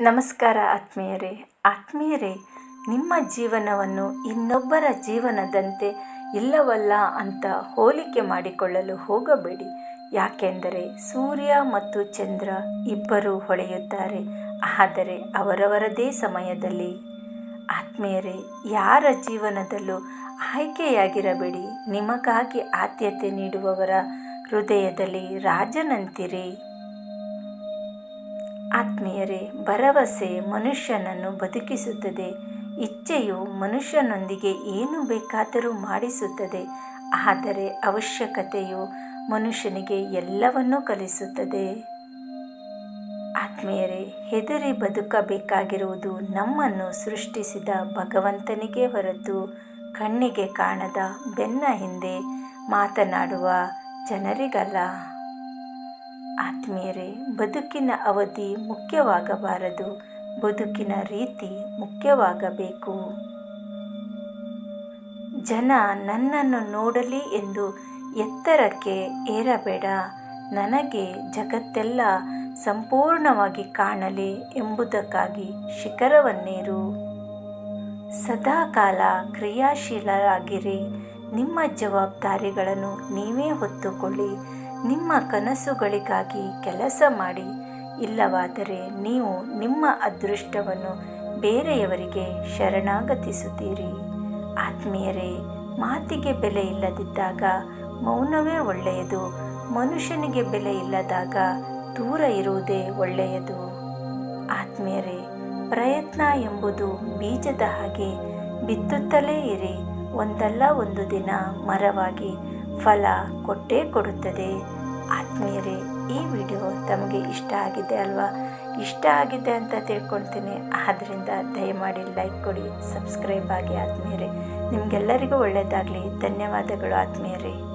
ನಮಸ್ಕಾರ ಆತ್ಮೀಯರೇ. ಆತ್ಮೀಯರೇ, ನಿಮ್ಮ ಜೀವನವನ್ನು ಇನ್ನೊಬ್ಬರ ಜೀವನದಂತೆ ಇಲ್ಲವಲ್ಲ ಅಂತ ಹೋಲಿಕೆ ಮಾಡಿಕೊಳ್ಳಲು ಹೋಗಬೇಡಿ. ಯಾಕೆಂದರೆ ಸೂರ್ಯ ಮತ್ತು ಚಂದ್ರ ಇಬ್ಬರೂ ಹೊಳೆಯುತ್ತಾರೆ. ಆದರೆ ಅವರವರದೇ ಸಮಯದಲ್ಲಿ. ಆತ್ಮೀಯರೇ, ಯಾರ ಜೀವನದಲ್ಲೂ ಆಯ್ಕೆಯಾಗಿರಬೇಡಿ. ನಿಮಗಾಗಿ ಆದ್ಯತೆ ನೀಡುವವರ ಹೃದಯದಲ್ಲಿ ರಾಜನಂತಿರಿ. ಆತ್ಮೀಯರೇ, ಭರವಸೆ ಮನುಷ್ಯನನ್ನು ಬದುಕಿಸುತ್ತದೆ. ಇಚ್ಛೆಯು ಮನುಷ್ಯನೊಂದಿಗೆ ಏನು ಬೇಕಾದರೂ ಮಾಡಿಸುತ್ತದೆ. ಆದರೆ ಅವಶ್ಯಕತೆಯು ಮನುಷ್ಯನಿಗೆ ಎಲ್ಲವನ್ನೂ ಕಲಿಸುತ್ತದೆ. ಆತ್ಮೀಯರೇ, ಹೆದರಿ ಬದುಕಬೇಕಾಗಿರುವುದು ನಮ್ಮನ್ನು ಸೃಷ್ಟಿಸಿದ ಭಗವಂತನಿಗೆ ಹೊರತು ಕಣ್ಣಿಗೆ ಕಾಣದ ಬೆನ್ನ ಹಿಂದೆ ಮಾತನಾಡುವ ಜನರಿಗಲ್ಲ. ಆತ್ಮೀಯರೇ, ಬದುಕಿನ ಅವಧಿ ಮುಖ್ಯವಾಗಬಾರದು. ಬದುಕಿನ ರೀತಿ ಮುಖ್ಯವಾಗಬೇಕು. ಜನ ನನ್ನನ್ನು ನೋಡಲಿ ಎಂದು ಎತ್ತರಕ್ಕೆ ಏರಬೇಡ. ನನಗೆ ಜಗತ್ತೆಲ್ಲ ಸಂಪೂರ್ಣವಾಗಿ ಕಾಣಲಿ ಎಂಬುದಕ್ಕಾಗಿ ಶಿಖರವನ್ನೇರು. ಸದಾಕಾಲ ಕ್ರಿಯಾಶೀಲರಾಗಿರಿ. ನಿಮ್ಮ ಜವಾಬ್ದಾರಿಗಳನ್ನು ನೀವೇ ಹೊತ್ತುಕೊಳ್ಳಿ. ನಿಮ್ಮ ಕನಸುಗಳಿಗಾಗಿ ಕೆಲಸ ಮಾಡಿ, ಇಲ್ಲವಾದರೆ ನೀವು ನಿಮ್ಮ ಅದೃಷ್ಟವನ್ನು ಬೇರೆಯವರಿಗೆ ಶರಣಾಗತಿಸುತ್ತೀರಿ. ಆತ್ಮೀಯರೇ, ಮಾತಿಗೆ ಬೆಲೆ ಇಲ್ಲದಿದ್ದಾಗ ಮೌನವೇ ಒಳ್ಳೆಯದು. ಮನುಷ್ಯನಿಗೆ ಬೆಲೆ ಇಲ್ಲದಾಗ ದೂರ ಇರುವುದೇ ಒಳ್ಳೆಯದು. ಆತ್ಮೀಯರೇ, ಪ್ರಯತ್ನ ಎಂಬುದು ಬೀಜದ ಹಾಗೆ ಬಿತ್ತುತ್ತಲೇ ಇರಿ. ಒಂದಲ್ಲ ಒಂದು ದಿನ ಮರವಾಗಿ ಫಲ ಕೊಟ್ಟೇ ಕೊಡುತ್ತದೆ. ಆತ್ಮೀಯರೇ, ಈ ವಿಡಿಯೋ ತಮಗೆ ಇಷ್ಟ ಆಗಿದೆ ಅಲ್ವಾ? ಇಷ್ಟ ಆಗಿದೆ ಅಂತ ತಿಳ್ಕೊಳ್ತೀನಿ. ಆದ್ದರಿಂದ ದಯಮಾಡಿ ಲೈಕ್ ಕೊಡಿ, ಸಬ್ಸ್ಕ್ರೈಬ್ ಆಗಿ ಆತ್ಮೀಯರೇ. ನಿಮಗೆಲ್ಲರಿಗೂ ಒಳ್ಳೆಯದಾಗಲಿ. ಧನ್ಯವಾದಗಳು ಆತ್ಮೀಯರೇ.